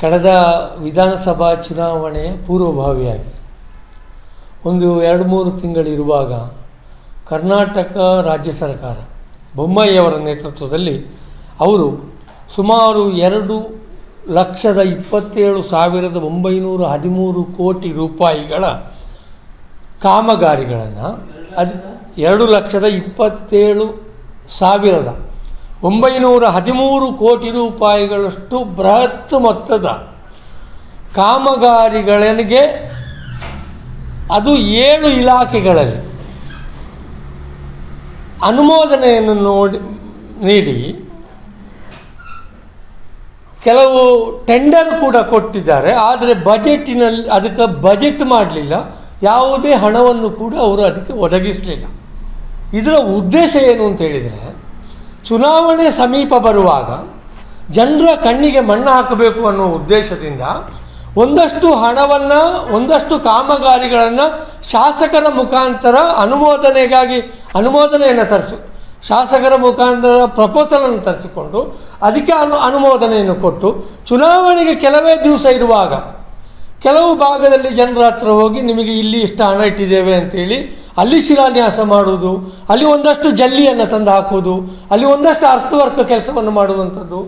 ಕಳೆದ ವಿಧಾನಸಭಾ ಚುನಾವಣೆಯ ಪೂರ್ವಭಾವಿಯಾಗಿ. ಒಂದು ಎರಡು ಮೂರು ತಿಂಗಳಿರುವಾಗ ಕರ್ನಾಟಕ ರಾಜ್ಯ ಸರ್ಕಾರ ಬೊಮ್ಮಾಯಿಯವರ ನೇತೃತ್ವದಲ್ಲಿ ಅವರು ಸುಮಾರು ಎರಡು ಲಕ್ಷದ ಇಪ್ಪತ್ತೇಳು ಸಾವಿರದ ಒಂಬೈನೂರ ಹದಿಮೂರು ಕೋಟಿ ರೂಪಾಯಿಗಳ ಕಾಮಗಾರಿಗಳನ್ನು, ಅದು ಎರಡು ಲಕ್ಷದ ಇಪ್ಪತ್ತೇಳು ಸಾವಿರದ ಒಂಬೈನೂರ ಹದಿಮೂರು ಕೋಟಿ ರೂಪಾಯಿಗಳಷ್ಟು ಬೃಹತ್ ಮೊತ್ತದ ಕಾಮಗಾರಿಗಳಿಗೆ ಅದು ಏಳು ಇಲಾಖೆಗಳಲ್ಲಿ ಅನುಮೋದನೆಯನ್ನು ನೋಡಿ, ನೀಡಿ ಕೆಲವು ಟೆಂಡರ್ ಕೂಡ ಕೊಟ್ಟಿದ್ದಾರೆ. ಆದರೆ ಬಜೆಟಿನಲ್ಲಿ ಅದಕ್ಕೆ ಬಜೆಟ್ ಮಾಡಲಿಲ್ಲ. ಯಾವುದೇ ಹಣವನ್ನು ಕೂಡ ಅವರು ಅದಕ್ಕೆ ಒದಗಿಸಲಿಲ್ಲ. ಇದರ ಉದ್ದೇಶ ಏನು ಅಂತ ಹೇಳಿದರೆ ಚುನಾವಣೆ ಸಮೀಪ ಬರುವಾಗ ಜನರ ಕಣ್ಣಿಗೆ ಮಣ್ಣು ಹಾಕಬೇಕು ಅನ್ನೋ ಉದ್ದೇಶದಿಂದ ಒಂದಷ್ಟು ಹಣವನ್ನು, ಒಂದಷ್ಟು ಕಾಮಗಾರಿಗಳನ್ನು ಶಾಸಕರ ಮುಖಾಂತರ ಅನುಮೋದನೆಗಾಗಿ, ಅನುಮೋದನೆಯನ್ನು ತರಿಸಿ, ಶಾಸಕರ ಮುಖಾಂತರ ಪ್ರಪೋಸಲನ್ನು ತರಿಸಿಕೊಂಡು ಅದಕ್ಕೆ ಅನು, ಅನುಮೋದನೆಯನ್ನು ಕೊಟ್ಟು ಚುನಾವಣೆಗೆ ಕೆಲವೇ ದಿವಸ ಇರುವಾಗ ಕೆಲವು ಭಾಗದಲ್ಲಿ ಜನರ ಹತ್ರ ಹೋಗಿ ನಿಮಗೆ ಇಲ್ಲಿ ಇಷ್ಟು ಹಣ ಇಟ್ಟಿದ್ದೇವೆ ಅಂತೇಳಿ ಅಲ್ಲಿ ಶಿಲಾನ್ಯಾಸ ಮಾಡುವುದು, ಅಲ್ಲಿ ಒಂದಷ್ಟು ಜಲ್ಲಿಯನ್ನು ತಂದು ಹಾಕುವುದು, ಅಲ್ಲಿ ಒಂದಷ್ಟು ಅರ್ಥವರ್ಕ ಕೆಲಸವನ್ನು ಮಾಡುವಂಥದ್ದು.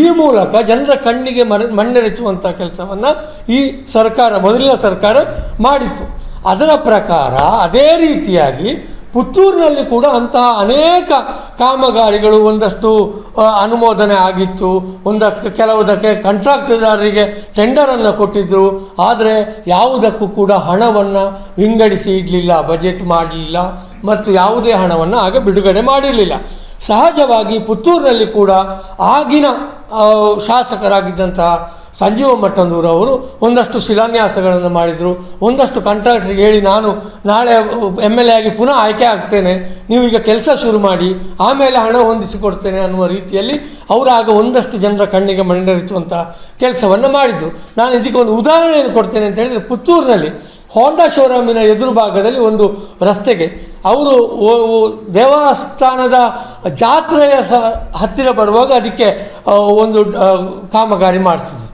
ಈ ಮೂಲಕ ಜನರ ಕಣ್ಣಿಗೆ ಮರ, ಮಣ್ಣೆರಚುವಂಥ ಕೆಲಸವನ್ನು ಈ ಸರ್ಕಾರ, ಮೊದಲಿನ ಸರ್ಕಾರ ಮಾಡಿತ್ತು. ಅದರ ಪ್ರಕಾರ ಅದೇ ರೀತಿಯಾಗಿ ಪುತ್ತೂರಿನಲ್ಲಿ ಕೂಡ ಅಂತಹ ಅನೇಕ ಕಾಮಗಾರಿಗಳು ಒಂದಷ್ಟು ಅನುಮೋದನೆ ಆಗಿತ್ತು. ಒಂದಕ್ಕೆ ಕೆಲವುದಕ್ಕೆ ಕಾಂಟ್ರಾಕ್ಟ್ದಾರರಿಗೆ ಟೆಂಡರನ್ನು ಕೊಟ್ಟಿದ್ದರು ಆದರೆ ಯಾವುದಕ್ಕೂ ಕೂಡ ಹಣವನ್ನು ವಿಂಗಡಿಸಿ ಇಡಲಿಲ್ಲ ಬಜೆಟ್ ಮಾಡಲಿಲ್ಲ ಮತ್ತು ಯಾವುದೇ ಹಣವನ್ನು ಆಗ ಬಿಡುಗಡೆ ಮಾಡಿರಲಿಲ್ಲ. ಸಹಜವಾಗಿ ಪುತ್ತೂರಿನಲ್ಲಿ ಕೂಡ ಆಗಿನ ಶಾಸಕರಾಗಿದ್ದಂತಹ ಸಂಜೀವ ಮಟ್ಟಂದೂರು ಅವರು ಒಂದಷ್ಟು ಶಿಲಾನ್ಯಾಸಗಳನ್ನು ಮಾಡಿದರು. ಒಂದಷ್ಟು ಕಾಂಟ್ರಾಕ್ಟ್ರಿಗೆ ಹೇಳಿ ನಾನು ನಾಳೆ ಎಂ ಎಲ್ ಎ ಆಗಿ ಪುನಃ ಆಯ್ಕೆ ಆಗ್ತೇನೆ. ನೀವು ಈಗ ಕೆಲಸ ಶುರು ಮಾಡಿ, ಆಮೇಲೆ ಹಣ ಹೊಂದಿಸಿಕೊಡ್ತೇನೆ ಅನ್ನುವ ರೀತಿಯಲ್ಲಿ ಅವರಾಗ ಒಂದಷ್ಟು ಜನರ ಕಣ್ಣಿಗೆ ಮಂಡರಿಸುವಂಥ ಕೆಲಸವನ್ನು ಮಾಡಿದರು. ನಾನು ಇದಕ್ಕೆ ಒಂದು ಉದಾಹರಣೆಯನ್ನು ಕೊಡ್ತೇನೆ ಅಂತ ಹೇಳಿದರೆ ಪುತ್ತೂರಿನಲ್ಲಿ ಹೋಂಡಾ ಶೋರೂಮಿನ ಎದುರು ಭಾಗದಲ್ಲಿ ಒಂದು ರಸ್ತೆಗೆ ಅವರು ದೇವಸ್ಥಾನದ ಜಾತ್ರೆಯ ಸ, ಹತ್ತಿರ ಬರುವಾಗ ಅದಕ್ಕೆ ಒಂದು ಕಾಮಗಾರಿ ಮಾಡಿಸಿದ್ರು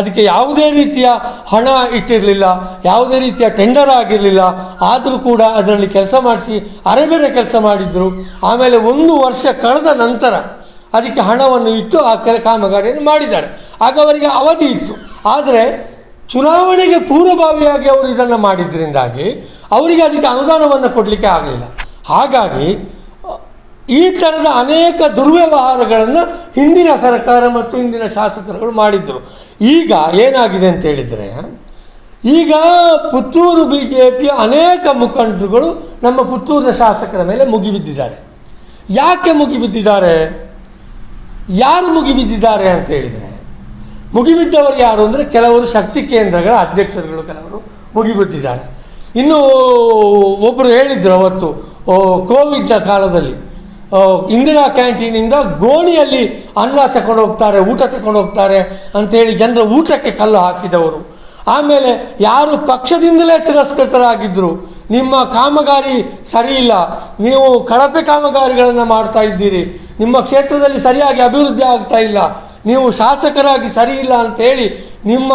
ಅದಕ್ಕೆ ಯಾವುದೇ ರೀತಿಯ ಹಣ ಇಟ್ಟಿರಲಿಲ್ಲ, ಯಾವುದೇ ರೀತಿಯ ಟೆಂಡರ್ ಆಗಿರಲಿಲ್ಲ. ಆದರೂ ಕೂಡ ಅದರಲ್ಲಿ ಕೆಲಸ ಮಾಡಿಸಿ ಅರೆಬೇರೆ ಕೆಲಸ ಮಾಡಿದರು. ಆಮೇಲೆ ಒಂದು ವರ್ಷ ಕಳೆದ ನಂತರ ಅದಕ್ಕೆ ಹಣವನ್ನು ಇಟ್ಟು ಆ ಕೆಲ, ಕಾಮಗಾರಿಯನ್ನು ಮಾಡಿದ್ದಾರೆ. ಆಗ ಅವರಿಗೆ ಅವಧಿ ಇತ್ತು. ಆದರೆ ಚುನಾವಣೆಗೆ ಪೂರ್ವಭಾವಿಯಾಗಿ ಅವರು ಇದನ್ನು ಮಾಡಿದ್ರಿಂದಾಗಿ ಅವರಿಗೆ ಅದಕ್ಕೆ ಅನುದಾನವನ್ನು ಕೊಡಲಿಕ್ಕೆ ಆಗಲಿಲ್ಲ. ಹಾಗಾಗಿ, ಈ ಥರದ ಅನೇಕ ದುರ್ವ್ಯವಹಾರಗಳನ್ನು ಹಿಂದಿನ ಸರ್ಕಾರ ಮತ್ತು ಹಿಂದಿನ ಶಾಸಕರುಗಳು ಮಾಡಿದ್ದರು ಈಗ ಏನಾಗಿದೆ ಅಂತ ಹೇಳಿದರೆ, ಈಗ ಪುತ್ತೂರು ಬಿ ಜೆ ಪಿಯ ಅನೇಕ ಮುಖಂಡರುಗಳು ನಮ್ಮ ಪುತ್ತೂರಿನ ಶಾಸಕರ ಮೇಲೆ ಮುಗಿಬಿದ್ದಿದ್ದಾರೆ. ಯಾಕೆ ಮುಗಿಬಿದ್ದಿದ್ದಾರೆ? ಯಾರು ಮುಗಿಬಿದ್ದಿದ್ದಾರೆ ಅಂತ ಹೇಳಿದರೆ ಮುಗಿಬಿದ್ದವರು ಯಾರು ಅಂದರೆ ಕೆಲವರು ಶಕ್ತಿ ಕೇಂದ್ರಗಳ ಅಧ್ಯಕ್ಷರುಗಳು, ಕೆಲವರು ಮುಗಿಬಿದ್ದಿದ್ದಾರೆ. ಇನ್ನು ಒಬ್ಬರು ಹೇಳಿದರು ಅವತ್ತು ಕೋವಿಡ್ನ ಕಾಲದಲ್ಲಿ ಇಂದಿರಾ ಕ್ಯಾಂಟೀನಿಂದ ಗೋಣಿಯಲ್ಲಿ ಅನ್ನ ತಗೊಂಡು ಹೋಗ್ತಾರೆ, ಊಟ ತಗೊಂಡು ಹೋಗ್ತಾರೆ ಅಂಥೇಳಿ ಜನರ ಊಟಕ್ಕೆ ಕಲ್ಲು ಹಾಕಿದವರು. ಆಮೇಲೆ ಯಾರು ಪಕ್ಷದಿಂದಲೇ ತಿರಸ್ಕೃತರಾಗಿದ್ದರು ನಿಮ್ಮ ಕಾಮಗಾರಿ ಸರಿಯಿಲ್ಲ, ನೀವು ಕಳಪೆ ಕಾಮಗಾರಿಗಳನ್ನು ಮಾಡ್ತಾ ಇದ್ದೀರಿ, ನಿಮ್ಮ ಕ್ಷೇತ್ರದಲ್ಲಿ ಸರಿಯಾಗಿ ಅಭಿವೃದ್ಧಿ ಆಗ್ತಾ ಇಲ್ಲ ನೀವು ಶಾಸಕರಾಗಿ ಸರಿ ಇಲ್ಲ ಅಂತೇಳಿ ನಿಮ್ಮ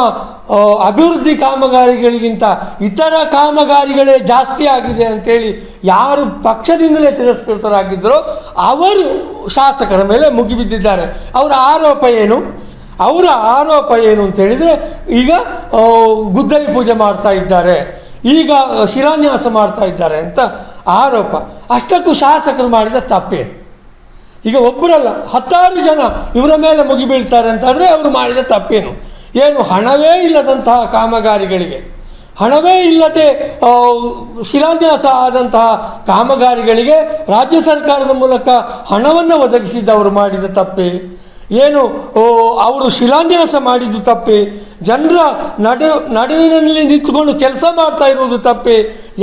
ಅಭಿವೃದ್ಧಿ ಕಾಮಗಾರಿಗಳಿಗಿಂತ ಇತರ ಕಾಮಗಾರಿಗಳೇ ಜಾಸ್ತಿ ಆಗಿದೆ ಅಂತೇಳಿ ಯಾರು ಪಕ್ಷದಿಂದಲೇ ತಿರಸ್ಕೃತರಾಗಿದ್ದರೋ ಅವರು ಶಾಸಕರ ಮೇಲೆ ಮುಗಿಬಿದ್ದಿದ್ದಾರೆ. ಅವರ ಆರೋಪ ಏನು? ಅವರ ಆರೋಪ ಏನು ಅಂತ ಹೇಳಿದರೆ ಈಗ ಗುದ್ದಲಿ ಪೂಜೆ ಮಾಡ್ತಾ ಇದ್ದಾರೆ. ಈಗ ಶಿಲಾನ್ಯಾಸ ಮಾಡ್ತಾ ಇದ್ದಾರೆ ಅಂತ ಆರೋಪ. ಅಷ್ಟಕ್ಕೂ ಶಾಸಕರು ಮಾಡಿದ ತಪ್ಪೇನು? ಈಗ ಒಬ್ಬರಲ್ಲ, ಹತ್ತಾರು ಜನ ಇವರ ಮೇಲೆ ಮುಗಿಬೀಳ್ತಾರೆ ಅಂತಂದರೆ ಅವರು ಮಾಡಿದ ತಪ್ಪೇನು? ಏನು, ಹಣವೇ ಇಲ್ಲದಂತಹ ಕಾಮಗಾರಿಗಳಿಗೆ? ಹಣವೇ ಇಲ್ಲದೆ ಶಿಲಾನ್ಯಾಸ ಆದಂತಹ ಕಾಮಗಾರಿಗಳಿಗೆ ರಾಜ್ಯ ಸರ್ಕಾರದ ಮೂಲಕ ಹಣವನ್ನು ಒದಗಿಸಿದ್ದವರು ಮಾಡಿದ ತಪ್ಪೇ? ಏನು ಅವರು ಶಿಲಾನ್ಯಾಸ ಮಾಡಿದ್ದು ತಪ್ಪೇ? ಜನರ ನಡು, ನಡುವಿನಲ್ಲಿ ನಿಂತುಕೊಂಡು ಕೆಲಸ ಮಾಡ್ತಾ ಇರುವುದು ತಪ್ಪೇ?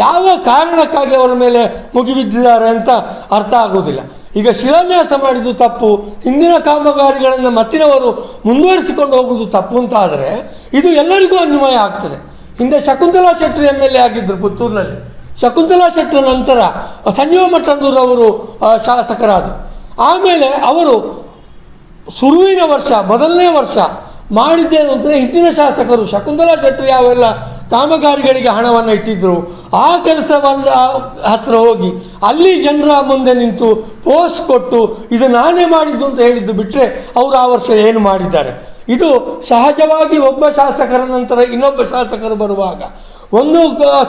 ಯಾವ ಕಾರಣಕ್ಕಾಗಿ ಅವರ ಮೇಲೆ ಮುಗಿಬಿದ್ದಿದ್ದಾರೆ ಅಂತ ಅರ್ಥ ಆಗುವುದಿಲ್ಲ. ಈಗ ಶಿಲಾನ್ಯಾಸ ಮಾಡಿದ್ದು ತಪ್ಪು, ಹಿಂದಿನ ಕಾಮಗಾರಿಗಳನ್ನು ಮತ್ತಿನವರು ಮುಂದುವರಿಸಿಕೊಂಡು ಹೋಗುವುದು ತಪ್ಪು ಅಂತ ಆದರೆ ಇದು ಎಲ್ಲರಿಗೂ ಅನ್ವಯ ಆಗ್ತದೆ. ಹಿಂದೆ Shakuntala Shetty M L A ಆಗಿದ್ದರು ಪುತ್ತೂರಿನಲ್ಲಿ. ಶಕುಂತಲಾ ಶೆಟ್ಟರ ನಂತರ ಸಂಜೀವ ಮಠಂದೂರು ಅವರು ಶಾಸಕರಾದರು. ಆಮೇಲೆ ಅವರು ಸುರುವಿನ ವರ್ಷ, ಮೊದಲನೇ ವರ್ಷ ಮಾಡಿದ್ದೇನು ಅಂತಂದರೆ ಹಿಂದಿನ ಶಾಸಕರು, ಶಕುಂತಲಾ ಶೆಟ್ಟಿ ಯಾವೆಲ್ಲ ಕಾಮಗಾರಿಗಳಿಗೆ ಹಣವನ್ನು ಇಟ್ಟಿದ್ದರು ಆ ಕೆಲಸವಲ್ಲ ಹತ್ರ ಹೋಗಿ ಅಲ್ಲಿ ಜನರ ಮುಂದೆ ನಿಂತು ಪೋಸ್ಟ್ ಕೊಟ್ಟು ಇದು ನಾನೇ ಮಾಡಿದ್ದು ಅಂತ ಹೇಳಿದ್ದು ಬಿಟ್ಟರೆ ಅವರು ಆ ವರ್ಷ ಏನು ಮಾಡಿದ್ದಾರೆ. ಇದು ಸಹಜವಾಗಿ ಒಬ್ಬ ಶಾಸಕರ ನಂತರ ಇನ್ನೊಬ್ಬ ಶಾಸಕರು ಬರುವಾಗ ಒಂದು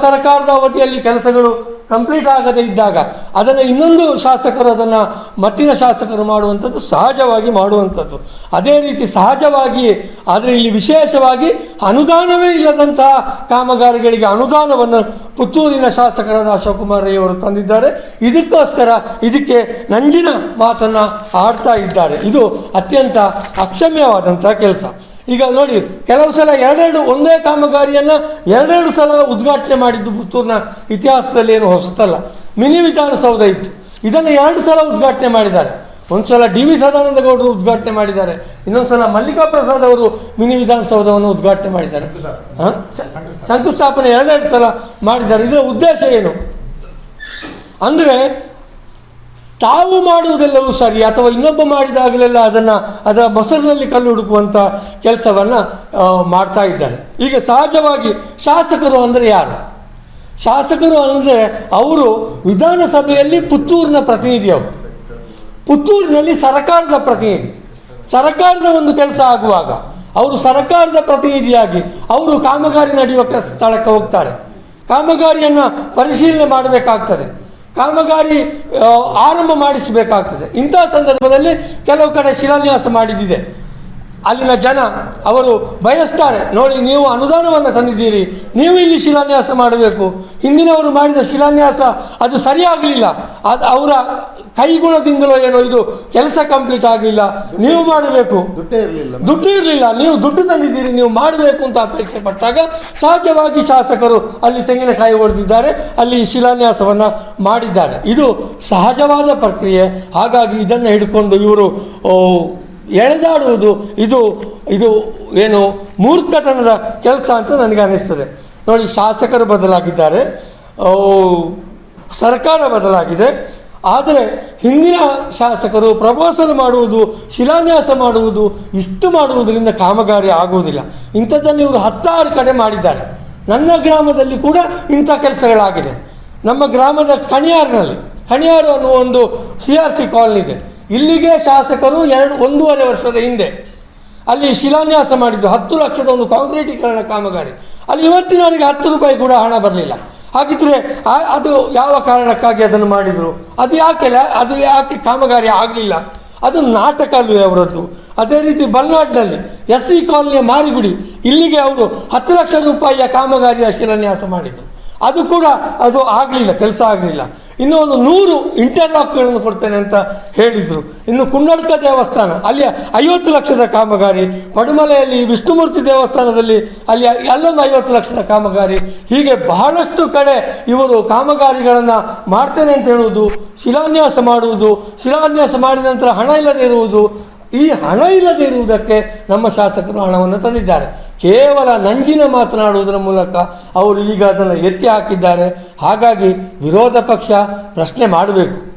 ಸರ್ಕಾರದ ಅವಧಿಯಲ್ಲಿ ಕೆಲಸಗಳು ಕಂಪ್ಲೀಟ್ ಆಗದೇ ಇದ್ದಾಗ ಅದನ್ನು ಇನ್ನೊಂದು ಶಾಸಕರು ಅದನ್ನು ಮತ್ತಿನ ಶಾಸಕರು ಮಾಡುವಂಥದ್ದು ಸಹಜವಾಗಿ ಮಾಡುವಂಥದ್ದು. ಅದೇ ರೀತಿ ಸಹಜವಾಗಿ, ಆದರೆ ಇಲ್ಲಿ ವಿಶೇಷವಾಗಿ ಅನುದಾನವೇ ಇಲ್ಲದಂತಹ ಕಾಮಗಾರಿಗಳಿಗೆ ಅನುದಾನವನ್ನು ಪುತ್ತೂರಿನ ಶಾಸಕರಾದ ಅಶೋಕ್ ಕುಮಾರ್ ರೈ ಅವರು ತಂದಿದ್ದಾರೆ. ಇದಕ್ಕೋಸ್ಕರ ಇದಕ್ಕೆ ನಂಜಿನ ಮಾತನ್ನು ಆಡ್ತಾ ಇದ್ದಾರೆ. ಇದು ಅತ್ಯಂತ ಅಕ್ಷಮ್ಯವಾದಂಥ ಕೆಲಸ. ಈಗ ನೋಡಿ, ಕೆಲವು ಸಲ ಎರಡೆರಡು ಒಂದೇ ಕಾಮಗಾರಿಯನ್ನು ಎರಡೆರಡು ಸಲ ಉದ್ಘಾಟನೆ ಮಾಡಿದ್ದು ಪುತ್ತೂರಿನ ಇತಿಹಾಸದಲ್ಲಿ ಏನು ಹೊಸತಲ್ಲ. ಮಿನಿ ವಿಧಾನಸೌಧ ಇತ್ತು. ಇದನ್ನು ಎರಡು ಸಲ ಉದ್ಘಾಟನೆ ಮಾಡಿದ್ದಾರೆ. ಒಂದು ಸಲ ಡಿ ವಿ ಸದಾನಂದ ಗೌಡರು ಉದ್ಘಾಟನೆ ಮಾಡಿದ್ದಾರೆ. ಇನ್ನೊಂದು ಸಲ ಮಲ್ಲಿಕಾ ಪ್ರಸಾದ್ ಅವರು ಮಿನಿ ವಿಧಾನಸೌಧವನ್ನು ಉದ್ಘಾಟನೆ ಮಾಡಿದ್ದಾರೆ? ಶಂಕುಸ್ಥಾಪನೆ ಎರಡೆರಡು ಸಲ ಮಾಡಿದ್ದಾರೆ. ಇದರ ಉದ್ದೇಶ ಏನು? ಅಂದರೆ ತಾವು ಮಾಡುವುದೆಲ್ಲವೂ ಸರಿ, ಅಥವಾ ಇನ್ನೊಬ್ಬ ಮಾಡಿದಾಗಲೆಲ್ಲ ಅದನ್ನು, ಅದರ ಮೊಸರಿನಲ್ಲಿ ಕಲ್ಲು ಹುಡುಕುವಂಥ ಕೆಲಸವನ್ನು ಮಾಡ್ತಾ ಇದ್ದಾರೆ. ಈಗ ಸಹಜವಾಗಿ ಶಾಸಕರು ಅಂದರೆ ಯಾರು? ಶಾಸಕರು ಅಂದರೆ ಅವರು ವಿಧಾನಸಭೆಯಲ್ಲಿ ಪುತ್ತೂರಿನ ಪ್ರತಿನಿಧಿ ಅವರು. ಪುತ್ತೂರಿನಲ್ಲಿ ಸರ್ಕಾರದ ಪ್ರತಿನಿಧಿ. ಸರ್ಕಾರದ ಒಂದು ಕೆಲಸ ಆಗುವಾಗ ಅವರು ಸರ್ಕಾರದ ಪ್ರತಿನಿಧಿಯಾಗಿ ಅವರು ಕಾಮಗಾರಿ ನಡೆಯುವ ಸ್ಥಳಕ್ಕೆ ಹೋಗ್ತಾರೆ. ಕಾಮಗಾರಿಯನ್ನು ಪರಿಶೀಲನೆ ಮಾಡಬೇಕಾಗ್ತದೆ. ಕಾಮಗಾರಿ ಆರಂಭ ಮಾಡಿಸಬೇಕಾಗ್ತದೆ. ಇಂಥ ಸಂದರ್ಭದಲ್ಲಿ ಕೆಲವು ಕಡೆ ಶಿಲಾನ್ಯಾಸ ಮಾಡಿದ್ದಿದೆ. ಅಲ್ಲಿನ ಜನ ಅವರು ಬಯಸ್ತಾರೆ ನೋಡಿ ನೀವು ಅನುದಾನವನ್ನು ತಂದಿದ್ದೀರಿ ನೀವು ಇಲ್ಲಿ ಶಿಲಾನ್ಯಾಸ ಮಾಡಬೇಕು. ಹಿಂದಿನವರು ಮಾಡಿದ ಶಿಲಾನ್ಯಾಸ ಅದು ಸರಿಯಾಗಲಿಲ್ಲ. ಅದು ಅವರ ಕೈಗುಣದಿಂದಲೋ ಏನೋ ಇದು ಕೆಲಸ ಕಂಪ್ಲೀಟ್ ಆಗಲಿಲ್ಲ. ನೀವು ಮಾಡಬೇಕು. ದುಡ್ಡೇ ಇರಲಿಲ್ಲ ದುಡ್ಡು ಇರಲಿಲ್ಲ. ನೀವು ದುಡ್ಡು ತಂದಿದ್ದೀರಿ ನೀವು ಮಾಡಬೇಕು ಅಂತ ಅಪೇಕ್ಷೆ ಪಟ್ಟಾಗ ಸಹಜವಾಗಿ ಶಾಸಕರು ಅಲ್ಲಿ ತೆಂಗಿನಕಾಯಿ ಹೊಡೆದಿದ್ದಾರೆ ಅಲ್ಲಿ ಶಿಲಾನ್ಯಾಸವನ್ನು ಮಾಡಿದ್ದಾರೆ. ಇದು ಸಹಜವಾದ ಪ್ರಕ್ರಿಯೆ. ಹಾಗಾಗಿ ಇದನ್ನು ಹಿಡ್ಕೊಂಡು ಇವರು ಎಳೆದಾಡುವುದು ಇದು ಇದು ಏನು ಮೂರ್ಖತನದ ಕೆಲಸ ಅಂತ ನನಗೆ ಅನ್ನಿಸ್ತದೆ. ನೋಡಿ, ಶಾಸಕರು ಬದಲಾಗಿದ್ದಾರೆ. ಸರ್ಕಾರ ಬದಲಾಗಿದೆ. ಆದರೆ ಹಿಂದಿನ ಶಾಸಕರು ಪ್ರಪೋಸಲ್ ಮಾಡುವುದು, ಶಿಲಾನ್ಯಾಸ ಮಾಡುವುದು, ಇಷ್ಟು ಮಾಡುವುದರಿಂದ ಕಾಮಗಾರಿ ಆಗುವುದಿಲ್ಲ. ಇಂಥದ್ದನ್ನು ಇವರು ಹತ್ತಾರು ಕಡೆ ಮಾಡಿದ್ದಾರೆ. ನನ್ನ ಗ್ರಾಮದಲ್ಲಿ ಕೂಡ ಇಂಥ ಕೆಲಸಗಳಾಗಿದೆ. ನಮ್ಮ ಗ್ರಾಮದ ಕಣಿಯಾರ್ನಲ್ಲಿ, ಕಣಿಯಾರು ಅನ್ನುವ ಒಂದು ಸಿ ಆರ್ ಸಿ ಕಾಲನಿ ಇದೆ ಇಲ್ಲಿಗೆ ಶಾಸಕರು ಎರಡು, ಒಂದೂವರೆ ವರ್ಷದ ಹಿಂದೆ. ಅಲ್ಲಿ ಶಿಲಾನ್ಯಾಸ ಮಾಡಿದ್ದು ಹತ್ತು ಲಕ್ಷದ ಒಂದು ಕಾಂಕ್ರೀಟೀಕರಣ ಕಾಮಗಾರಿ. ಅಲ್ಲಿ ಇವತ್ತಿನವರೆಗೆ ಹತ್ತು ರೂಪಾಯಿ ಕೂಡ ಹಣ ಬರಲಿಲ್ಲ. ಹಾಗಿದ್ರೆ ಅದು ಯಾವ ಕಾರಣಕ್ಕಾಗಿ ಅದನ್ನು ಮಾಡಿದರು? ಅದು ಯಾಕೆ ಅದು ಯಾಕೆ ಕಾಮಗಾರಿ ಆಗಲಿಲ್ಲ? ಅದು ನಾಟಕ ಅಲ್ವೇ ಅವರದ್ದು. ಅದೇ ರೀತಿ ಬಲ್ನಾಡ್ನಲ್ಲಿ ಎಸ್ ಸಿ ಕಾಲನಿಯ ಮಾರಿಗುಡಿ, ಇಲ್ಲಿಗೆ ಅವರು ಹತ್ತು ಲಕ್ಷ ರೂಪಾಯಿಯ ಕಾಮಗಾರಿಯ ಶಿಲಾನ್ಯಾಸ ಮಾಡಿದರು. ಅದು ಕೂಡ ಅದು ಆಗಲಿಲ್ಲ, ಕೆಲಸ ಆಗಲಿಲ್ಲ. ಇನ್ನೂ ಒಂದು ನೂರು ಇಂಟರ್ಲಾಕ್ಗಳನ್ನು ಕೊಡ್ತೇನೆ ಅಂತ ಹೇಳಿದರು. ಇನ್ನು ಕುಂಡಡ್ಕ ದೇವಸ್ಥಾನ ಅಲ್ಲಿ ಐವತ್ತು ಲಕ್ಷದ ಕಾಮಗಾರಿ ಪಡುಮಲೆಯಲ್ಲಿ ವಿಷ್ಣುಮೂರ್ತಿ ದೇವಸ್ಥಾನದಲ್ಲಿ ಅಲ್ಲಿ ಅಲ್ಲೊಂದು ಐವತ್ತು ಲಕ್ಷದ ಕಾಮಗಾರಿ. ಹೀಗೆ ಬಹಳಷ್ಟು ಕಡೆ ಇವರು ಕಾಮಗಾರಿಗಳನ್ನು ಮಾಡ್ತೇನೆ ಅಂತ ಹೇಳುವುದು, ಶಿಲಾನ್ಯಾಸ ಮಾಡುವುದು, ಶಿಲಾನ್ಯಾಸ ಮಾಡಿದ ನಂತರ ಹಣ ಇಲ್ಲದೆ ಇರುವುದು ಈ ಹಣ ಇಲ್ಲದೆ ಇರುವುದಕ್ಕೆ ನಮ್ಮ ಶಾಸಕರು ಹಣವನ್ನು ತಂದಿದ್ದಾರೆ. ಕೇವಲ ನಂಜಿನ ಮಾತನಾಡುವುದರ ಮೂಲಕ ಅವರು ಈಗ ಅದನ್ನು ಎತ್ತಿ ಹಾಕಿದ್ದಾರೆ. ಹಾಗಾಗಿ ವಿರೋಧ ಪಕ್ಷ ಪ್ರಶ್ನೆ ಮಾಡಬೇಕು.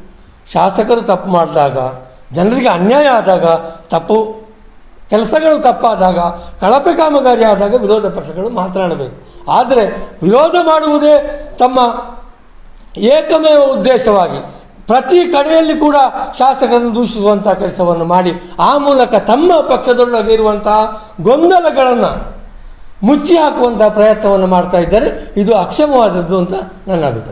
ಶಾಸಕರು ತಪ್ಪು ಮಾಡಿದಾಗ, ಜನರಿಗೆ ಅನ್ಯಾಯ ಆದಾಗ, ತಪ್ಪು ಕೆಲಸಗಳು ತಪ್ಪಾದಾಗ, ಕಳಪೆ ಕಾಮಗಾರಿ ಆದಾಗ ವಿರೋಧ ಪಕ್ಷಗಳು ಮಾತನಾಡಬೇಕು. ಆದರೆ ವಿರೋಧ ಮಾಡುವುದೇ ತಮ್ಮ ಏಕಮೇವ ಉದ್ದೇಶವಾಗಿ ಪ್ರತಿ ಕಡೆಯಲ್ಲಿ ಕೂಡ ಶಾಸಕರನ್ನು ದೂಷಿಸುವಂಥ ಕೆಲಸವನ್ನು ಮಾಡಿ, ಆ ಮೂಲಕ ತಮ್ಮ ಪಕ್ಷದೊಳಗೆ ಇರುವಂತಹ ಗೊಂದಲಗಳನ್ನು ಮುಚ್ಚಿ ಹಾಕುವಂಥ ಪ್ರಯತ್ನವನ್ನು ಮಾಡ್ತಾ ಇದ್ದಾರೆ. ಇದು ಅಕ್ಷಮವಾದದ್ದು ಅಂತ ನನ್ನ ಅಭಿಪ್ರಾಯ.